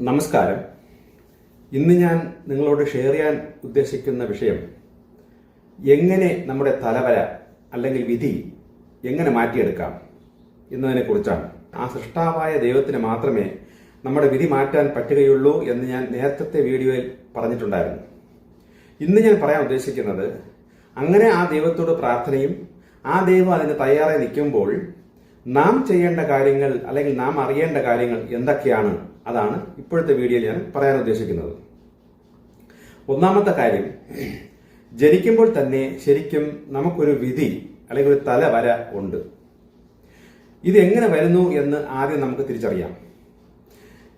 നമസ്കാരം. ഇന്ന് ഞാൻ നിങ്ങളോട് ഷെയർ ചെയ്യാൻ ഉദ്ദേശിക്കുന്ന വിഷയം എങ്ങനെ നമ്മുടെ തലവര അല്ലെങ്കിൽ വിധി എങ്ങനെ മാറ്റിയെടുക്കാം എന്നതിനെ കുറിച്ചാണ്. ആ സൃഷ്ടാവായ ദൈവത്തിന് മാത്രമേ നമ്മുടെ വിധി മാറ്റാൻ പറ്റുകയുള്ളൂ എന്ന് ഞാൻ നേരത്തെ വീഡിയോയിൽ പറഞ്ഞിട്ടുണ്ടായിരുന്നു. ഇന്ന് ഞാൻ പറയാൻ ഉദ്ദേശിക്കുന്നത് അങ്ങനെ ആ ദൈവത്തോട് പ്രാർത്ഥനയും ആ ദൈവം അതിന് തയ്യാറായി നിൽക്കുമ്പോൾ നാം ചെയ്യേണ്ട കാര്യങ്ങൾ അല്ലെങ്കിൽ നാം അറിയേണ്ട കാര്യങ്ങൾ എന്തൊക്കെയാണ് അതാണ് ഇപ്പോഴത്തെ വീഡിയോയിൽ ഞാൻ പറയാൻ ഉദ്ദേശിക്കുന്നത്. ഒന്നാമത്തെ കാര്യം ജനിക്കുമ്പോൾ തന്നെ ശരിക്കും നമുക്കൊരു വിധി അല്ലെങ്കിൽ ഒരു തലവര ഉണ്ട്. ഇത് എങ്ങനെ വരുന്നു എന്ന് ആദ്യം നമുക്ക് തിരിച്ചറിയാം.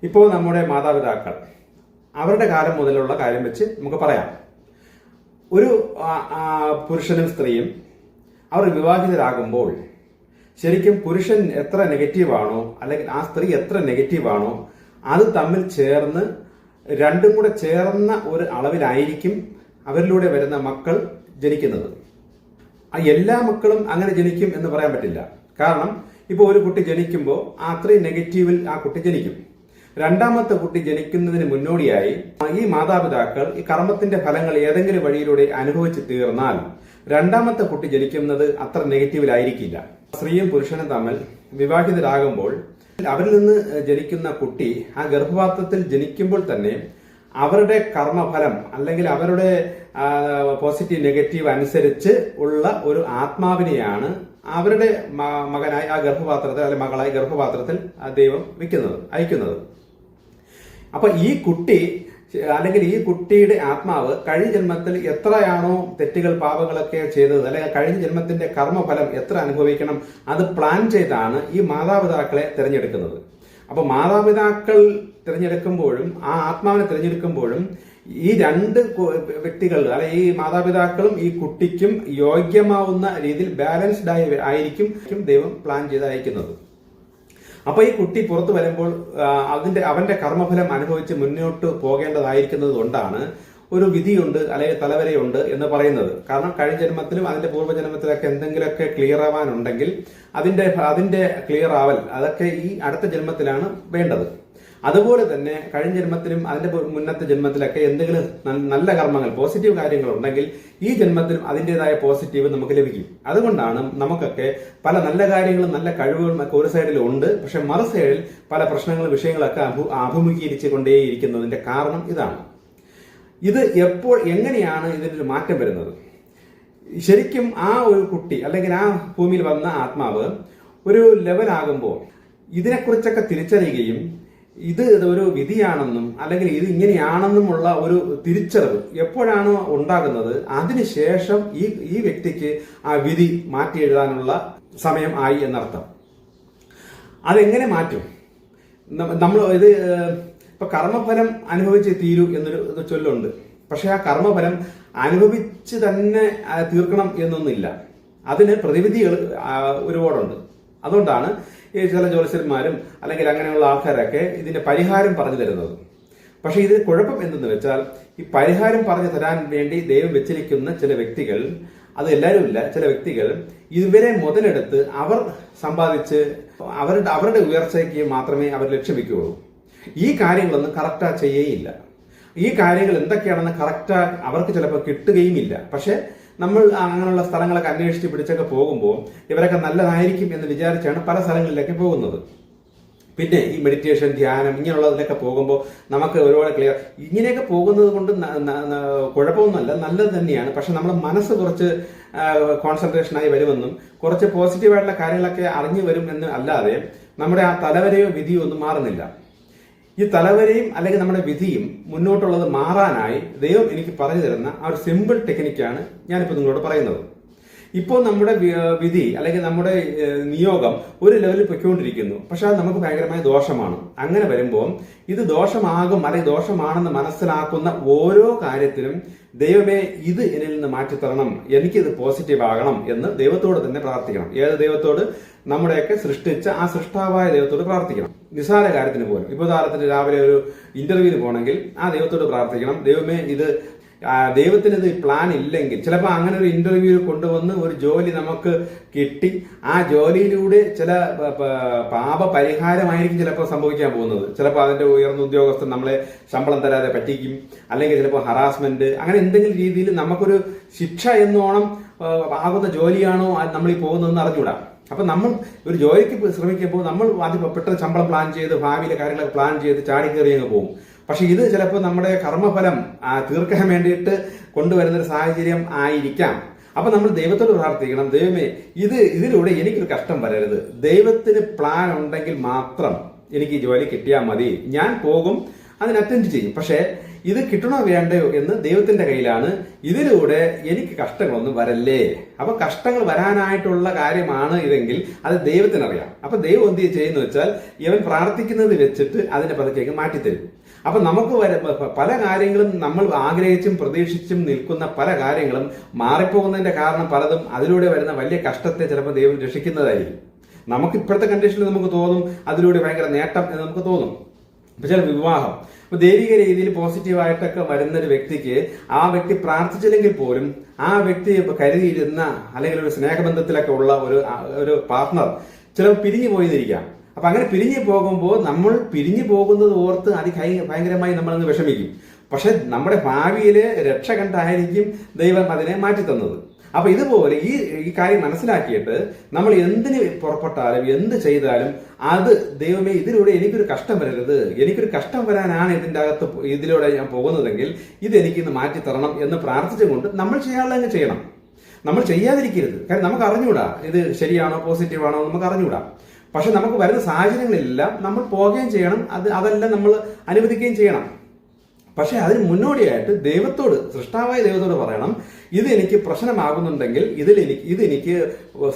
ഇപ്പോൾ നമ്മുടെ മാതാപിതാക്കൾ അവരുടെ കാലം മുതലുള്ള കാര്യം വെച്ച് നമുക്ക് പറയാം. ഒരു പുരുഷനും സ്ത്രീയും അവർ വിവാഹിതരാകുമ്പോൾ ശരിക്കും പുരുഷൻ എത്ര നെഗറ്റീവാണോ അല്ലെങ്കിൽ ആ സ്ത്രീ എത്ര നെഗറ്റീവാണോ അത് തമ്മിൽ ചേർന്ന് രണ്ടും കൂടെ ചേർന്ന ഒരു അളവിലായിരിക്കും അവരിലൂടെ വരുന്ന മക്കൾ ജനിക്കുന്നത്. ആ എല്ലാ മക്കളും അങ്ങനെ ജനിക്കും എന്ന് പറയാൻ പറ്റില്ല. കാരണം ഇപ്പോൾ ഒരു കുട്ടി ജനിക്കുമ്പോൾ ആ അത്രയും നെഗറ്റീവിൽ ആ കുട്ടി ജനിക്കും. രണ്ടാമത്തെ കുട്ടി ജനിക്കുന്നതിന് മുന്നോടിയായി ഈ മാതാപിതാക്കൾ ഈ കർമ്മത്തിന്റെ ഫലങ്ങൾ ഏതെങ്കിലും വഴിയിലൂടെ അനുഭവിച്ച് തീർന്നാൽ രണ്ടാമത്തെ കുട്ടി ജനിക്കുന്നത് അത്ര നെഗറ്റീവിലായിരിക്കില്ല. സ്ത്രീയും പുരുഷനും തമ്മിൽ വിവാഹിതരാകുമ്പോൾ അവരിൽ നിന്ന് ജനിക്കുന്ന കുട്ടി ആ ഗർഭപാത്രത്തിൽ ജനിക്കുമ്പോൾ തന്നെ അവരുടെ കർമ്മഫലം അല്ലെങ്കിൽ അവരുടെ പോസിറ്റീവ് നെഗറ്റീവ് അനുസരിച്ച് ഉള്ള ഒരു ആത്മാവിനെയാണ് അവരുടെ മകനായി ആ ഗർഭപാത്രത്തിൽ അല്ലെങ്കിൽ മകളായി ഗർഭപാത്രത്തിൽ ദൈവം വെക്കുന്നത് അയക്കുന്നത്. അപ്പൊ ഈ കുട്ടി അല്ലെങ്കിൽ ഈ കുട്ടിയുടെ ആത്മാവ് കഴിഞ്ഞ ജന്മത്തിൽ എത്രയാണോ തെറ്റുകൾ പാപങ്ങളൊക്കെ ചെയ്തത് അല്ലെങ്കിൽ കഴിഞ്ഞ ജന്മത്തിന്റെ കർമ്മഫലം എത്ര അനുഭവിക്കണം അത് പ്ലാൻ ചെയ്താണ് ഈ മാതാപിതാക്കളെ തിരഞ്ഞെടുക്കുന്നത്. അപ്പൊ മാതാപിതാക്കൾ തിരഞ്ഞെടുക്കുമ്പോഴും ആ ആത്മാവിനെ തിരഞ്ഞെടുക്കുമ്പോഴും ഈ രണ്ട് വ്യക്തികൾ അല്ലെ ഈ മാതാപിതാക്കളും ഈ കുട്ടിക്കും യോഗ്യമാവുന്ന രീതിയിൽ ബാലൻസ്ഡ് ആയി ആയിരിക്കും ദൈവം പ്ലാൻ ചെയ്ത് അയക്കുന്നത് അപ്പൊ ഈ കുട്ടി പുറത്തു വരുമ്പോൾ അതിന്റെ അവന്റെ കർമ്മഫലം അനുഭവിച്ച് മുന്നോട്ട് പോകേണ്ടതായിരിക്കുന്നത് കൊണ്ടാണ് ഒരു വിധിയുണ്ട് അല്ലെങ്കിൽ തലവരയുണ്ട് എന്ന് പറയുന്നത്. കാരണം കഴിഞ്ഞ ജന്മത്തിലും അതിന്റെ പൂർവജന്മത്തിലൊക്കെ എന്തെങ്കിലുമൊക്കെ ക്ലിയർ ആവാനുണ്ടെങ്കിൽ അതിന്റെ അതിന്റെ ക്ലിയർ ആവൽ അതൊക്കെ ഈ അടുത്ത ജന്മത്തിലാണ് വേണ്ടത്. അതുപോലെ തന്നെ കഴിഞ്ഞ ജന്മത്തിലും അതിന്റെ മുന്നത്തെ ജന്മത്തിലൊക്കെ എന്തെങ്കിലും നല്ല കർമ്മങ്ങൾ പോസിറ്റീവ് കാര്യങ്ങൾ ഉണ്ടെങ്കിൽ ഈ ജന്മത്തിലും അതിന്റെതായ പോസിറ്റീവ് നമുക്ക് ലഭിക്കും. അതുകൊണ്ടാണ് നമുക്കൊക്കെ പല നല്ല കാര്യങ്ങളും നല്ല കഴിവുകളും ഒക്കെ ഒരു സൈഡിൽ ഉണ്ട്. പക്ഷെ മറു സൈഡിൽ പല പ്രശ്നങ്ങളും വിഷയങ്ങളൊക്കെ അഭു അഭിമുഖീകരിച്ചു കൊണ്ടേയിരിക്കുന്നതിന്റെ കാരണം ഇതാണ്. ഇത് എപ്പോൾ എങ്ങനെയാണ് ഇതിനൊരു മാറ്റം വരുന്നത്? ശരിക്കും ആ ഒരു കുട്ടി അല്ലെങ്കിൽ ആ ഭൂമിയിൽ വന്ന ആത്മാവ് ഒരു ലെവലാകുമ്പോൾ ഇതിനെക്കുറിച്ചൊക്കെ തിരിച്ചറിയുകയും ഇത് ഒരു വിധിയാണെന്നും അല്ലെങ്കിൽ ഇത് ഇങ്ങനെയാണെന്നുമുള്ള ഒരു തിരിച്ചറിവ് എപ്പോഴാണോ ഉണ്ടാകുന്നത് അതിനുശേഷം ഈ ഈ വ്യക്തിക്ക് ആ വിധി മാറ്റി എഴുതാനുള്ള സമയം ആയി എന്നർത്ഥം. അതെങ്ങനെ മാറ്റും? നമ്മൾ ഇത് ഇപ്പൊ കർമ്മഫലം അനുഭവിച്ച് തീരൂ എന്നൊരു ചൊല്ലുണ്ട്. പക്ഷെ ആ കർമ്മഫലം അനുഭവിച്ച് തന്നെ തീർക്കണം എന്നൊന്നില്ല അതിന് പ്രതിവിധികൾ ഒരുപാടുണ്ട്. അതുകൊണ്ടാണ് ഈ ചില ജ്യോതിഷന്മാരും അല്ലെങ്കിൽ അങ്ങനെയുള്ള ആൾക്കാരൊക്കെ ഇതിന്റെ പരിഹാരം പറഞ്ഞു തരുന്നത്. പക്ഷേ ഇത് കുഴപ്പം എന്തെന്ന് വെച്ചാൽ ഈ പരിഹാരം പറഞ്ഞു തരാൻ വേണ്ടി ദൈവം വെച്ചിരിക്കുന്ന ചില വ്യക്തികൾ അത് എല്ലാവരും ഇല്ല ചില വ്യക്തികൾ ഇവരെ മുതലെടുത്ത് അവർ സമ്പാദിച്ച് അവരുടെ അവരുടെ ഉയർച്ചയ്ക്ക് മാത്രമേ അവർ ലക്ഷ്യം വെക്കുകയുള്ളൂ. ഈ കാര്യങ്ങളൊന്നും കറക്റ്റാ ചെയ്യേയില്ല. ഈ കാര്യങ്ങൾ എന്തൊക്കെയാണെന്ന് കറക്റ്റാ അവർക്ക് ചിലപ്പോൾ കിട്ടുകയും ഇല്ല പക്ഷെ നമ്മൾ അങ്ങനെയുള്ള സ്ഥലങ്ങളൊക്കെ അന്വേഷിച്ച് പിടിച്ചൊക്കെ പോകുമ്പോൾ ഇവരൊക്കെ നല്ലതായിരിക്കും എന്ന് വിചാരിച്ചാണ് പല സ്ഥലങ്ങളിലേക്ക് പോകുന്നത്. പിന്നെ ഈ മെഡിറ്റേഷൻ ധ്യാനം ഇങ്ങനെയുള്ളതിലൊക്കെ പോകുമ്പോൾ നമുക്ക് ഒരുപാട് ക്ലിയർ ഇങ്ങനെയൊക്കെ പോകുന്നത് കൊണ്ട് കുഴപ്പമൊന്നുമല്ല നല്ലത് തന്നെയാണ്. പക്ഷെ നമ്മുടെ മനസ്സ് കുറച്ച് കോൺസെൻട്രേഷനായി വരുമെന്നും കുറച്ച് പോസിറ്റീവായിട്ടുള്ള കാര്യങ്ങളൊക്കെ അറിഞ്ഞു വരും എന്ന് അല്ലാതെ നമ്മുടെ ആ തലവരെയോ വിധിയോ ഒന്നും മാറുന്നില്ല. ഈ തലവരയും അല്ലെങ്കിൽ നമ്മുടെ വിധിയും മുന്നോട്ടുള്ളത് മാറാനായി ദൈവം എനിക്ക് പറഞ്ഞു തരുന്ന ആ ഒരു സിമ്പിൾ ടെക്നിക്കാണ് ഞാനിപ്പോൾ നിങ്ങളോട് പറയുന്നത്. ഇപ്പോൾ നമ്മുടെ വിധി അല്ലെങ്കിൽ നമ്മുടെ നിയോഗം ഒരു ലെവലിൽ പൊയ്ക്കൊണ്ടിരിക്കുന്നു. പക്ഷെ അത് നമുക്ക് ഭയങ്കരമായ ദോഷമാണ്. അങ്ങനെ വരുമ്പോൾ ഇത് ദോഷമാകും അല്ലെങ്കിൽ ദോഷമാണെന്ന് മനസ്സിലാക്കുന്ന ഓരോ കാര്യത്തിലും ദൈവമേ ഇത് എന്നിൽ നിന്ന് മാറ്റിത്തരണം. എനിക്കിത് പോസിറ്റീവ് ആകണം എന്ന് ദൈവത്തോട് തന്നെ പ്രാർത്ഥിക്കണം. ഏത് ദൈവത്തോട്? നമ്മുടെയൊക്കെ സൃഷ്ടിച്ച ആ സൃഷ്ടാവായ ദൈവത്തോട് പ്രാർത്ഥിക്കണം. നിസാര കാര്യത്തിന് പോലും. ഇപ്പോൾ ഉദാഹരണത്തിന് രാവിലെ ഒരു ഇന്റർവ്യൂവിന് പോകണമെങ്കിൽ ആ ദൈവത്തോട് പ്രാർത്ഥിക്കണം. ദൈവമേ ഇത് ദൈവത്തിന് ഇത് പ്ലാൻ ഇല്ലെങ്കിൽ. ചിലപ്പോൾ അങ്ങനെ ഒരു ഇന്റർവ്യൂ കൊണ്ടുവന്ന് ഒരു ജോലി നമുക്ക് കിട്ടി. ആ ജോലിയിലൂടെ ചില പാപ പരിഹാരമായിരിക്കും ചിലപ്പോൾ സംഭവിക്കാൻ പോകുന്നത്. ചിലപ്പോൾ അതിന്റെ ഉയർന്ന ഉദ്യോഗസ്ഥൻ നമ്മളെ ശമ്പളം തരാതെ പറ്റിക്കും. അല്ലെങ്കിൽ ചിലപ്പോൾ ഹറാസ്മെന്റ് അങ്ങനെ എന്തെങ്കിലും രീതിയിൽ നമുക്കൊരു ശിക്ഷ എന്നോണം ആകുന്ന ജോലിയാണോ നമ്മൾ ഈ പോകുന്നതെന്ന് അറിഞ്ഞുകൂടാ. അപ്പൊ നമ്മൾ ഒരു ജോലിക്ക് ശ്രമിക്കുമ്പോൾ നമ്മൾ ആദ്യം പെട്ടെന്ന് ശമ്പളം പ്ലാൻ ചെയ്ത് ഭാവിയിലെ കാര്യങ്ങളൊക്കെ പ്ലാൻ ചെയ്ത് ചാടി കയറി അങ്ങ് പോകും. പക്ഷെ ഇത് ചിലപ്പോൾ നമ്മുടെ കർമ്മഫലം തീർക്കാൻ വേണ്ടിയിട്ട് കൊണ്ടുവരുന്ന ഒരു സാഹചര്യം ആയിരിക്കാം. അപ്പൊ നമ്മൾ ദൈവത്തോട് പ്രാർത്ഥിക്കണം. ദൈവമേ ഇത് ഇതിലൂടെ എനിക്കൊരു കഷ്ടം വരരുത്. ദൈവത്തിന് പ്ലാൻ ഉണ്ടെങ്കിൽ മാത്രം എനിക്ക് ഈ ജോലി കിട്ടിയാൽ മതി. ഞാൻ പോകും അതിന് അറ്റൻഡ് ചെയ്യും. പക്ഷേ ഇത് കിട്ടണോ വേണ്ടയോ എന്ന് ദൈവത്തിന്റെ കയ്യിലാണ്. ഇതിലൂടെ എനിക്ക് കഷ്ടങ്ങളൊന്നും വരല്ലേ? അപ്പൊ കഷ്ടങ്ങൾ വരാനായിട്ടുള്ള കാര്യമാണ് ഇതെങ്കിൽ അത് ദൈവത്തിനറിയാം. അപ്പൊ ദൈവം എന്ത് ചെയ്യുന്നു വെച്ചാൽ ഇവൻ പ്രാർത്ഥിക്കുന്നത് വെച്ചിട്ട് അതിനെ പതുക്കേക്ക് മാറ്റിത്തരും. അപ്പൊ നമുക്ക് പല കാര്യങ്ങളും നമ്മൾ ആഗ്രഹിച്ചും പ്രതീക്ഷിച്ചും നിൽക്കുന്ന പല കാര്യങ്ങളും മാറിപ്പോകുന്നതിന്റെ കാരണം പലതും അതിലൂടെ വരുന്ന വലിയ കഷ്ടത്തെ ചിലപ്പോൾ ദൈവം രക്ഷിക്കുന്നതായിരിക്കും. നമുക്ക് ഇപ്പോഴത്തെ കണ്ടീഷനിൽ നമുക്ക് തോന്നും അതിലൂടെ ഭയങ്കര നേട്ടം എന്ന് നമുക്ക് തോന്നും. ചില വിവാഹം. അപ്പൊ ദൈവിക രീതിയിൽ പോസിറ്റീവായിട്ടൊക്കെ വരുന്ന ഒരു വ്യക്തിക്ക് ആ വ്യക്തി പ്രാർത്ഥിച്ചില്ലെങ്കിൽ പോലും ആ വ്യക്തി കരുതിയിരുന്ന അല്ലെങ്കിൽ ഒരു സ്നേഹബന്ധത്തിലൊക്കെ ഉള്ള ഒരു ഒരു പാർട്ട്ണർ ചിലപ്പോൾ പിരിഞ്ഞു പോയിരിക്കാം അപ്പൊ അങ്ങനെ പിരിഞ്ഞു പോകുമ്പോൾ നമ്മൾ പിരിഞ്ഞു പോകുന്നത് ഓർത്ത് അതി ഭയങ്കരമായി നമ്മൾ അങ്ങ് വിഷമിക്കും. പക്ഷെ നമ്മുടെ ഭാവിയിലെ രക്ഷ കണ്ടായിരിക്കും ദൈവം അതിനെ മാറ്റി തന്നത് അപ്പൊ ഇതുപോലെ ഈ ഈ കാര്യം മനസ്സിലാക്കിയിട്ട് നമ്മൾ എന്തിന് പുറപ്പെട്ടാലും എന്ത് ചെയ്താലും അത് ദൈവമേ ഇതിലൂടെ എനിക്കൊരു കഷ്ടം വരരുത്. എനിക്കൊരു കഷ്ടം വരാനാണ് ഇതിന്റെ അകത്ത് ഇതിലൂടെ ഞാൻ പോകുന്നതെങ്കിൽ ഇത് എനിക്കിന്ന് മാറ്റി തരണം എന്ന് പ്രാർത്ഥിച്ചുകൊണ്ട് നമ്മൾ ചെയ്യാനുള്ളതങ്ങ് ചെയ്യണം. നമ്മൾ ചെയ്യാതിരിക്കരുത്. കാരണം നമുക്ക് അറിഞ്ഞൂടാ ഇത് ശരിയാണോ പോസിറ്റീവ് ആണോ നമുക്ക് അറിഞ്ഞൂടാ പക്ഷെ നമുക്ക് വരുന്ന സാഹചര്യങ്ങളെല്ലാം നമ്മൾ പോകുകയും ചെയ്യണം. അത് അതെല്ലാം നമ്മൾ അനുവദിക്കുകയും ചെയ്യണം. പക്ഷെ അതിന് മുന്നോടിയായിട്ട് ദൈവത്തോട് സൃഷ്ടാവായ ദൈവത്തോട് പറയണം ഇത് എനിക്ക് പ്രശ്നമാകുന്നുണ്ടെങ്കിൽ ഇതിൽ എനിക്ക് ഇത് എനിക്ക്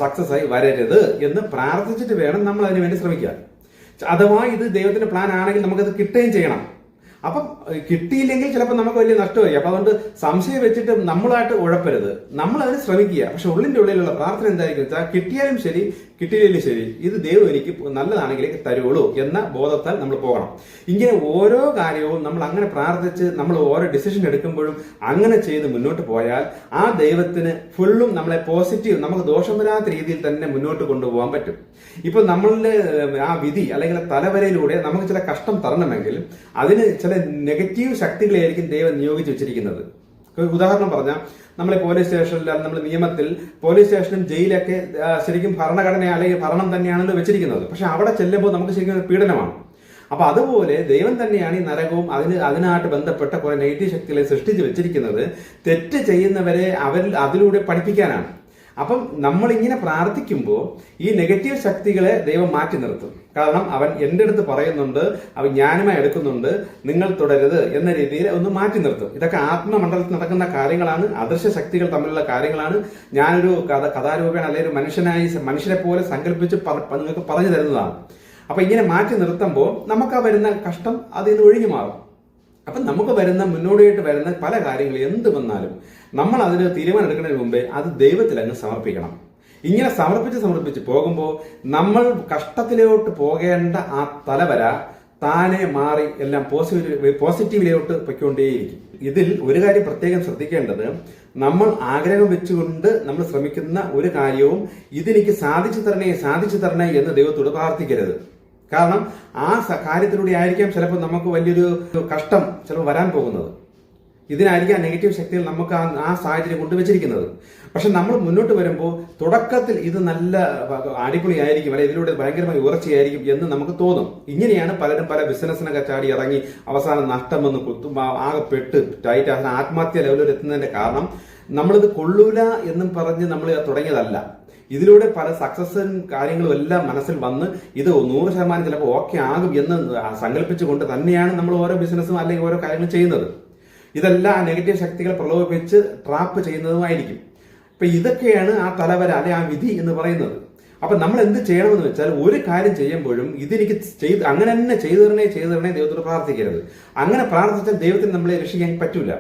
സക്സസ് ആയി വരരുത് എന്ന് പ്രാർത്ഥിച്ചിട്ട് വേണം നമ്മൾ അതിന് വേണ്ടി ശ്രമിക്കാൻ അഥവാ ഇത് ദൈവത്തിന്റെ പ്ലാൻ ആണെങ്കിൽ നമുക്കത് കിട്ടുകയും ചെയ്യണം. അപ്പം കിട്ടിയില്ലെങ്കിൽ ചിലപ്പോൾ നമുക്ക് വലിയ നഷ്ടമായി അപ്പൊ അതുകൊണ്ട് സംശയം വെച്ചിട്ട് നമ്മളായിട്ട് ഉഴപ്പരുത്. നമ്മൾ അതിന് ശ്രമിക്കുക. പക്ഷെ ഉള്ളിന്റെ ഉള്ളിലുള്ള പ്രാർത്ഥന എന്തായിരിക്കും വെച്ചാൽ കിട്ടിയാലും ശരി കിട്ടിയില്ലെങ്കിലും ശരി ഇത് ദൈവം എനിക്ക് നല്ലതാണെങ്കിൽ തരുള്ളൂ എന്ന ബോധത്താൽ നമ്മൾ പോകണം. ഇങ്ങനെ ഓരോ കാര്യവും നമ്മൾ അങ്ങനെ പ്രാർത്ഥിച്ച് നമ്മൾ ഓരോ ഡിസിഷൻ എടുക്കുമ്പോഴും അങ്ങനെ ചെയ്ത് മുന്നോട്ട് പോയാൽ ആ ദൈവത്തിന് ഫുള്ളും നമ്മളെ പോസിറ്റീവ് നമുക്ക് ദോഷം വരാത്ത രീതിയിൽ തന്നെ മുന്നോട്ട് കൊണ്ടുപോകാൻ പറ്റും. ഇപ്പൊ നമ്മളുടെ ആ വിധി അല്ലെങ്കിൽ തലവരയിലൂടെ നമുക്ക് ചില കഷ്ടം തരണമെങ്കിൽ അതിന് ചില നെഗറ്റീവ് ശക്തികളെയായിരിക്കും ദൈവം നിയോഗിച്ച് വെച്ചിരിക്കുന്നത്. ഉദാഹരണം പറഞ്ഞാൽ നമ്മളെ പോലീസ് സ്റ്റേഷനിൽ നമ്മൾ നിയമത്തിൽ പോലീസ് സ്റ്റേഷനും ജയിലൊക്കെ ശരിക്കും ഭരണഘടന അല്ലെങ്കിൽ ഭരണം തന്നെയാണല്ലോ വെച്ചിരിക്കുന്നത്. പക്ഷെ അവിടെ ചെല്ലുമ്പോൾ നമുക്ക് ശരിക്കും പീഡനമാണ്. അപ്പൊ അതുപോലെ ദൈവം തന്നെയാണ് ഈ നരകവും അതിന് അതിനായിട്ട് ബന്ധപ്പെട്ട കുറെ നെഗറ്റീവ് ശക്തികളെ സൃഷ്ടിച്ച് വെച്ചിരിക്കുന്നത്. തെറ്റ് ചെയ്യുന്നവരെ അവരിൽ അതിലൂടെ പഠിപ്പിക്കാനാണ്. അപ്പം നമ്മൾ ഇങ്ങനെ പ്രാർത്ഥിക്കുമ്പോൾ ഈ നെഗറ്റീവ് ശക്തികളെ ദൈവം മാറ്റി നിർത്തും. കാരണം അവൻ എന്റെ അടുത്ത് പറയുന്നുണ്ട് അവൻ ജ്ഞാനമായി എടുക്കുന്നുണ്ട് നിങ്ങൾ തുടരുത് എന്ന രീതിയിൽ ഒന്ന് മാറ്റി നിർത്തും. ഇതൊക്കെ ആത്മമണ്ഡലത്തിൽ നടക്കുന്ന കാര്യങ്ങളാണ് അദൃശ്യ ശക്തികൾ തമ്മിലുള്ള കാര്യങ്ങളാണ്. ഞാനൊരു കഥ കഥാരൂപേണ അല്ലെങ്കിൽ ഒരു മനുഷ്യനായി മനുഷ്യരെ പോലെ സങ്കല്പിച്ച് നിങ്ങൾക്ക് പറഞ്ഞു തരുന്നതാണ്. അപ്പൊ ഇങ്ങനെ മാറ്റി നിർത്തുമ്പോൾ നമുക്ക് ആ വരുന്ന കഷ്ടം അതിൽ നിന്ന് ഒഴിഞ്ഞു മാറും. അപ്പം നമുക്ക് വരുന്ന മുന്നോടിയായിട്ട് വരുന്ന പല കാര്യങ്ങൾ എന്ത് വന്നാലും നമ്മൾ അതിന് തീരുമാനം എടുക്കുന്നതിന് മുമ്പേ അത് ദൈവത്തിൽ അങ്ങ് സമർപ്പിക്കണം. ഇങ്ങനെ സമർപ്പിച്ച് സമർപ്പിച്ച് പോകുമ്പോൾ നമ്മൾ കഷ്ടത്തിലോട്ട് പോകേണ്ട ആ തലവര താനെ മാറി എല്ലാം പോസിറ്റീവ് പോസിറ്റീവിലോട്ട് പൊയ്ക്കൊണ്ടേയിരിക്കും. ഇതിൽ ഒരു കാര്യം പ്രത്യേകം ശ്രദ്ധിക്കേണ്ടത് നമ്മൾ ആഗ്രഹം വെച്ചുകൊണ്ട് നമ്മൾ ശ്രമിക്കുന്ന ഒരു കാര്യവും ഇതെനിക്ക് സാധിച്ചു തരണേ സാധിച്ചു തരണേ എന്ന് ദൈവത്തോട് പ്രാർത്ഥിക്കരുത്. കാരണം ആ കാര്യത്തിലൂടെ ആയിരിക്കാം ചിലപ്പോൾ നമുക്ക് വലിയൊരു കഷ്ടം ചിലപ്പോൾ വരാൻ പോകുന്നത്. ഇതിനായിരിക്കാം നെഗറ്റീവ് ശക്തികൾ നമുക്ക് ആ ആ സാഹചര്യം കൊണ്ടുവച്ചിരിക്കുന്നത്. പക്ഷെ നമ്മൾ മുന്നോട്ട് വരുമ്പോൾ തുടക്കത്തിൽ ഇത് നല്ല അടിപൊളിയായിരിക്കും അല്ലെങ്കിൽ ഇതിലൂടെ ഭയങ്കരമായി ഉയർച്ചയായിരിക്കും എന്ന് നമുക്ക് തോന്നും. ഇങ്ങനെയാണ് പലരും പല ബിസിനസ്സിനൊക്കെ ചാടി ഇറങ്ങി അവസാനം നഷ്ടം വന്ന് കുത്തും ആകെ പെട്ട് ടൈറ്റ് ആത്മഹത്യ ലെവലിൽ എത്തുന്നതിന്റെ കാരണം നമ്മളിത് കൊള്ളൂല എന്നും പറഞ്ഞ് നമ്മൾ തുടങ്ങിയതല്ല. ഇതിലൂടെ പല സക്സസും കാര്യങ്ങളും എല്ലാം മനസ്സിൽ വന്ന് ഇത് നൂറ് ശതമാനം ചിലപ്പോൾ ഓക്കെ ആകും എന്ന് സങ്കല്പിച്ചുകൊണ്ട് തന്നെയാണ് നമ്മൾ ഓരോ ബിസിനസ്സും അല്ലെങ്കിൽ ഓരോ കാര്യങ്ങളും ചെയ്യുന്നത്. ഇതെല്ലാം ആ നെഗറ്റീവ് ശക്തികൾ പ്രലോഭിപ്പിച്ച് ട്രാപ്പ് ചെയ്യുന്നതുമായിരിക്കും. അപ്പൊ ഇതൊക്കെയാണ് ആ തലവര അല്ലെ ആ വിധി എന്ന് പറയുന്നത്. അപ്പൊ നമ്മൾ എന്ത് ചെയ്യണമെന്ന് വെച്ചാൽ ഒരു കാര്യം ചെയ്യുമ്പോഴും ഇതെനിക്ക് ചെയ്ത് അങ്ങനെ തന്നെ ചെയ്തു തരണേ ചെയ്തു തരണേ ദൈവത്തോട് പ്രാർത്ഥിക്കരുത്. അങ്ങനെ പ്രാർത്ഥിച്ചാൽ ദൈവത്തിന് നമ്മളെ രക്ഷിക്കാൻ പറ്റൂല.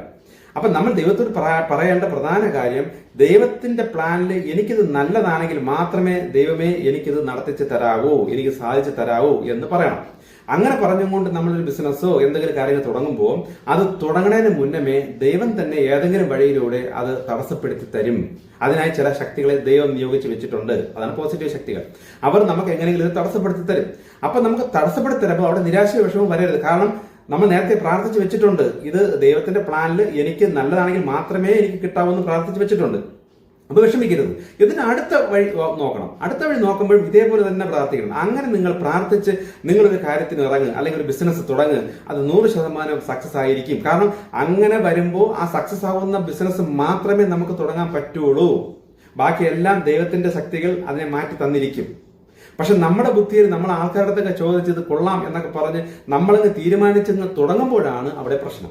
അപ്പൊ നമ്മൾ ദൈവത്തോട് പറ- പറയേണ്ട പ്രധാന കാര്യം ദൈവത്തിന്റെ പ്ലാനിൽ എനിക്കിത് നല്ലതാണെങ്കിൽ മാത്രമേ ദൈവമേ എനിക്കിത് നടത്തിച്ച് തരാവൂ എനിക്ക് സാധിച്ചു തരാവൂ എന്ന് പറയണം. അങ്ങനെ പറഞ്ഞുകൊണ്ട് നമ്മളൊരു ബിസിനസ്സോ എന്തെങ്കിലും കാര്യങ്ങൾ തുടങ്ങുമ്പോൾ അത് തുടങ്ങുന്നതിന് മുന്നമേ ദൈവം തന്നെ ഏതെങ്കിലും വഴിയിലൂടെ അത് തടസ്സപ്പെടുത്തി തരും. അതിനായി ചില ശക്തികളെ ദൈവം നിയോഗിച്ച് വെച്ചിട്ടുണ്ട്. അതാണ് പോസിറ്റീവ് ശക്തികൾ. അവർ നമുക്ക് എങ്ങനെയെങ്കിലും ഇത് തടസ്സപ്പെടുത്തി തരും. അപ്പൊ നമുക്ക് തടസ്സപ്പെടുത്തി തരുമ്പോൾ അവിടെ നിരാശ വിഷമം വരരുത്. കാരണം നമ്മൾ നേരത്തെ പ്രാർത്ഥിച്ച് വെച്ചിട്ടുണ്ട് ഇത് ദൈവത്തിന്റെ പ്ലാനിൽ എനിക്ക് നല്ലതാണെങ്കിൽ മാത്രമേ എനിക്ക് കിട്ടാവൂ എന്ന് പ്രാർത്ഥിച്ച് വെച്ചിട്ടുണ്ട്. അപ്പൊ വിഷമിക്കരുത്. ഇതിന് അടുത്ത വഴി നോക്കണം. അടുത്ത വഴി നോക്കുമ്പോഴും ഇതേപോലെ തന്നെ പ്രാർത്ഥിക്കണം. അങ്ങനെ നിങ്ങൾ പ്രാർത്ഥിച്ച് നിങ്ങളൊരു കാര്യത്തിന് ഇറങ്ങുക അല്ലെങ്കിൽ ഒരു ബിസിനസ് തുടങ്ങുക അത് നൂറ് ശതമാനം സക്സസ് ആയിരിക്കും. കാരണം അങ്ങനെ വരുമ്പോൾ ആ സക്സസ് ആവുന്ന ബിസിനസ് മാത്രമേ നമുക്ക് തുടങ്ങാൻ പറ്റുള്ളൂ. ബാക്കിയെല്ലാം ദൈവത്തിന്റെ ശക്തികൾ അതിനെ മാറ്റി തന്നിരിക്കും. പക്ഷെ നമ്മുടെ ബുദ്ധിയിൽ നമ്മൾ ആൾക്കാരുടെ അടുത്തൊക്കെ ചോദിച്ചത് കൊള്ളാം എന്നൊക്കെ പറഞ്ഞ് നമ്മളങ്ങ് തീരുമാനിച്ചെന്ന് തുടങ്ങുമ്പോഴാണ് അവിടെ പ്രശ്നം.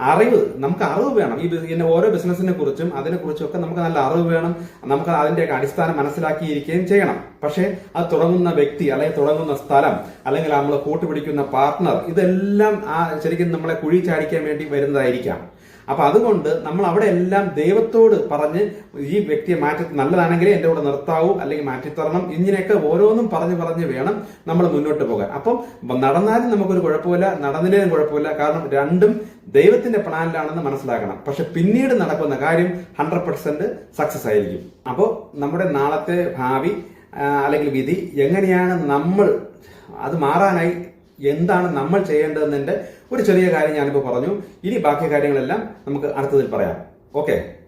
അറിവ് നമുക്ക് അറിവ് വേണം. ഈ പിന്നെ ഓരോ ബിസിനസ്സിനെ കുറിച്ചും അതിനെ കുറിച്ചും ഒക്കെ നമുക്ക് നല്ല അറിവ് വേണം. നമുക്ക് അതിന്റെയൊക്കെ അടിസ്ഥാനം മനസ്സിലാക്കിയിരിക്കുകയും ചെയ്യണം. പക്ഷേ അത് തുടങ്ങുന്ന വ്യക്തി അല്ലെങ്കിൽ തുടങ്ങുന്ന സ്ഥലം അല്ലെങ്കിൽ നമ്മൾ കൂട്ടുപിടിക്കുന്ന പാർട്ട്ണർ ഇതെല്ലാം ആ ശരിക്കും നമ്മളെ കുഴി ചാടിക്കാൻ വേണ്ടി വരുന്നതായിരിക്കാം. അപ്പൊ അതുകൊണ്ട് നമ്മൾ അവിടെ എല്ലാം ദൈവത്തോട് പറഞ്ഞ് ഈ വ്യക്തിയെ മാറ്റി നല്ലതാണെങ്കിൽ എന്റെ കൂടെ നിർത്താവൂ അല്ലെങ്കിൽ മാറ്റിത്തരണം. ഇങ്ങനെയൊക്കെ ഓരോന്നും പറഞ്ഞ് പറഞ്ഞ് വേണം നമ്മൾ മുന്നോട്ട് പോകാൻ. അപ്പം നടന്നാലും നമുക്കൊരു കുഴപ്പമില്ല നടന്നില്ലേലും കുഴപ്പമില്ല. കാരണം രണ്ടും ദൈവത്തിന്റെ പ്ലാനിലാണെന്ന് മനസ്സിലാക്കണം. പക്ഷെ പിന്നീട് നടക്കുന്ന കാര്യം ഹൺഡ്രഡ് പെർസെന്റ് സക്സസ് ആയിരിക്കും. അപ്പോൾ നമ്മുടെ നാളത്തെ ഭാവി അല്ലെങ്കിൽ വിധി എങ്ങനെയാണ് നമ്മൾ അത് മാറാനായി എന്താണ് നമ്മൾ ചെയ്യേണ്ടതെന്നതിന്റെ ഒരു ചെറിയ കാര്യം ഞാനിപ്പോൾ പറഞ്ഞു. ഇനി ബാക്കി കാര്യങ്ങളെല്ലാം നമുക്ക് അടുത്തതിൽ പറയാം. ഓക്കെ?